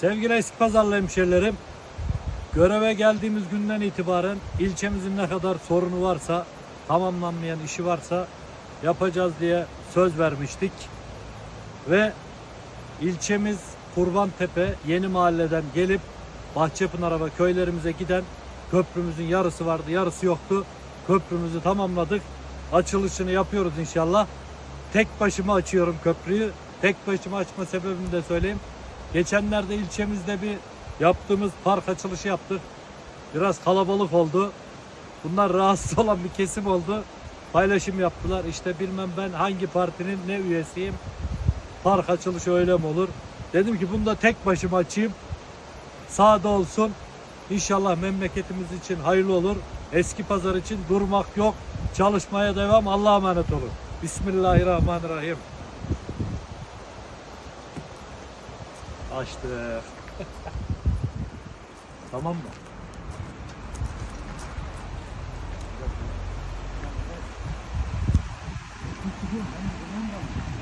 Sevgili eski pazarlı hemşerilerim, göreve geldiğimiz günden itibaren ilçemizin ne kadar sorunu varsa, tamamlanmayan işi varsa yapacağız diye söz vermiştik. Ve ilçemiz Kurbantepe yeni mahalleden gelip Bahçepınar'a ve köylerimize giden köprümüzün yarısı vardı, yarısı yoktu. Köprümüzü tamamladık. Açılışını yapıyoruz inşallah. Tek başıma açıyorum köprüyü. Tek başıma açma sebebimi de söyleyeyim. Geçenlerde ilçemizde bir yaptığımız park açılışı yaptık. Biraz kalabalık oldu. Bunlar rahatsız olan bir kesim oldu. Paylaşım yaptılar. İşte bilmem ben hangi partinin ne üyesiyim. Park açılışı öyle mi olur? Dedim ki bunu da tek başıma açayım. Sağda olsun. İnşallah memleketimiz için hayırlı olur. Eski pazar için durmak yok. Çalışmaya devam. Allah'a emanet olun. Bismillahirrahmanirrahim. Açtık. tamam mı?